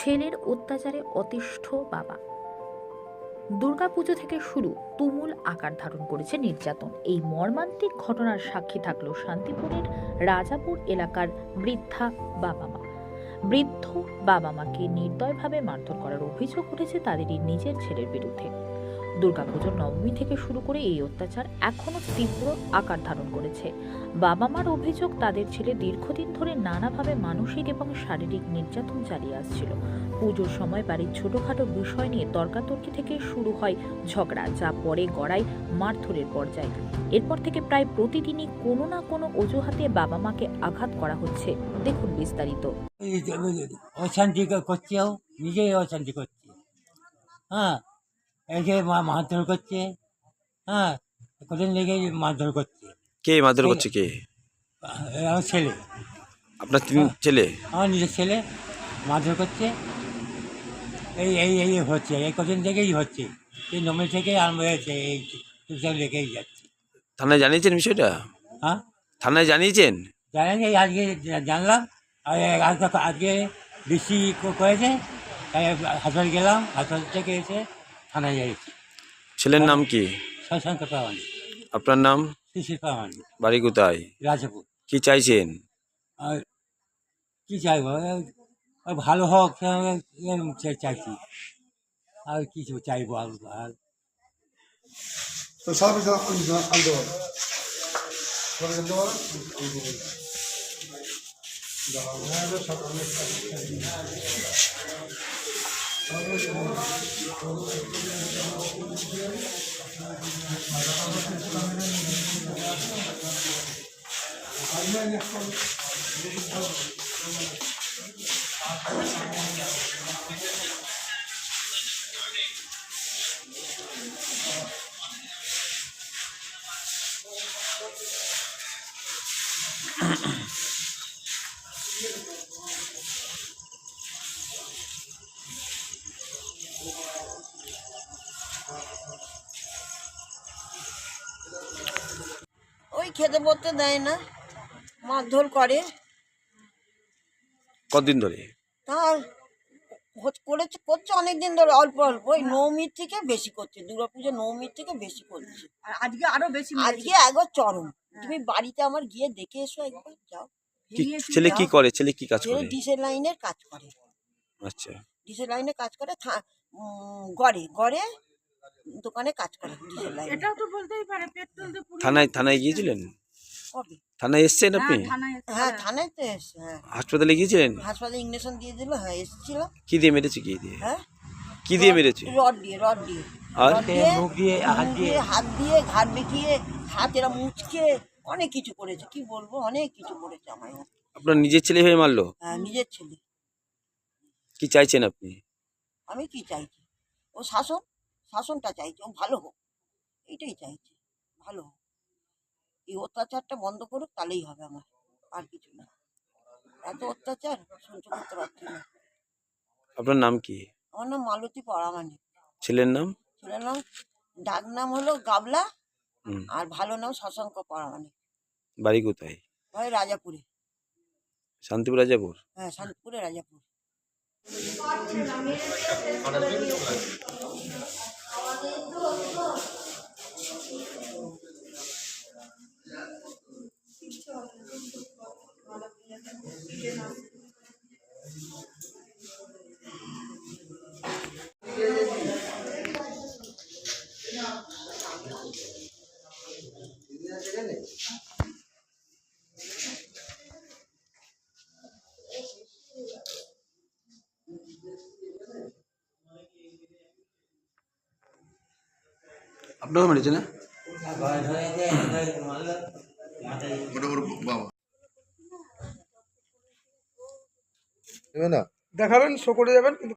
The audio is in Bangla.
ছেলের অত্যাচারে অতিষ্ঠ বাবা। দুর্গাপুজো থেকে শুরু তুমুল আকার ধারণ করেছে নির্যাতন। এই মর্মান্তিক ঘটনার সাক্ষী থাকল শান্তিপুরের রাজাপুর এলাকার বৃদ্ধা বাবা মা। বৃদ্ধ বাবা মাকে নির্দয়ভাবে মারধর করার অভিযোগ উঠেছে তাদেরই নিজের ছেলের বিরুদ্ধে। দুর্গাপুজোর নবমী থেকে শুরু করে এই অত্যাচার এখনও তীব্র আকার ধারণ করেছে। বাবা মার অভিযোগ তাদের ছেলে দীর্ঘদিন ধরে নানাভাবে মানসিক এবং শারীরিক নির্যাতন চালিয়ে আসছিল। পুজোর সময় বাড়ির ছোটোখাটো বিষয় নিয়ে তর্কাতর্কি থেকে শুরু হয় ঝগড়া, যা পরে গড়ায় মারধরের পর্যায়ে। এরপর থেকে প্রায় প্রতিদিনই কোনো না কোনো অজুহাতে বাবা মাকে আঘাত করা হচ্ছে। দেখুন বিস্তারিত। অশান্তি করছে নিজেই অশান্তি করছে। হ্যাঁ যে মা- মারধর করছে হ্যাঁ কদিন লেগে মারধর করছে। কে মারধর করছে কে? এ আমার ছেলে। আপনার তিন ছেলে? আমার নিজের ছেলে মারধর করছে। এই এই এই হচ্ছে এই কদিন থেকেই হচ্ছে। এই নমে থেকে আরম্ভ হয়েছে এই টুকটাক লেগেই যাচ্ছে। থানায় জানিয়েছেন বিষয়টা? হ্যাঁ? থানায় জানিয়েছেন? জানেন এই আজকে জা- জানলাম আর আজকে আজকে বেশি ক- করেছে তাই হাসপাতাল গেলাম হাসপাতাল থেকে এসে থানায় ছেলের নাম কি? শশাঙ্ক আপনার নাম? শিশির বাড়ি কোথায়? রাজাপুর। কি চাইছেন? আর কী চাইব? এ ভালো হোক চাইছি। আর কিছু চাইব? আর আর। তো সব কিছু আনতে আনতে পারো সব আনতে পারো ওই খেতে পড়তে দেয় না মারধর করে। কতদিন ধরে? তার করেছে করছে অনেক দিন ধরে অল্প অল্প। ওই নৌমির থেকে বেশি করছে দুর্গাপুজো নৌমির থেকে বেশি করছে। আর আজকে আরও বেশি আজকে একবার চরম। তুমি বাড়িতে আমার গিয়ে দেখে এসো একবার যাও। ছেলে কি করে? ছেলে কি কাজ করে? ডিসেল লাইনের কাজ করে। আচ্ছা। ডিসেল লাইনে কাজ করে গড়ে গড়ে দোকানে কাজ করে। এটাও তো বলতেই পারে পেট্রোল দিয়ে পুরো থানায় থানায় গিয়েছিলেন? কবে? থানায় এসছেন আপনি? হ্যাঁ, থানায় হ্যাঁ তো এসছে হ্যাঁ। হাসপাতালে গিয়েছিলেন? হাসপাতালে ইঞ্জেকশন দিয়ে দিল হ্যাঁ এসেছিল। কি দিয়ে মেরেছে কি দিয়ে? হ্যাঁ? কি দিয়ে মেরেছে? রড দিয়ে রড দিয়ে। আর? মুখ দিয়ে, হাত দিয়ে। হাত দিয়ে ঘাট বেঁকিয়ে হাত এরা মুচকে অনেক কিছু করেছে। কি বলব অনেক কিছু করেছে আমায়। আপনার নিজের ছেলে হয়ে মারলো? হ্যাঁ, নিজের ছেলে। কি চাইছেন আপনি? আমি কি চাইছি? ও শাসন শাসনটা চাইছি ও ভালো হোক। এইটাই চাইছি ভালো হোক। এই অত্যাচারটা বন্ধ করুক তাহলেই হবে আমার আর কিছু না। এত অত্যাচার সহ্য করতে পারছি না। আপনার নাম কি? আমার নাম মালতী পরামানি ছেলের নাম? ছেলের নাম ডাক নাম হলো গাবলা আর ভালো নাম শশাঙ্ক পরামানি বাড়ি কোথায়? ভাই রাজাপুরে। শান্তিপুর রাজাপুর? হ্যাঁ শান্তিপুরে রাজাপুর। আমি মেরেছে না? দেখাবেন শো করে যাবেন কিন্তু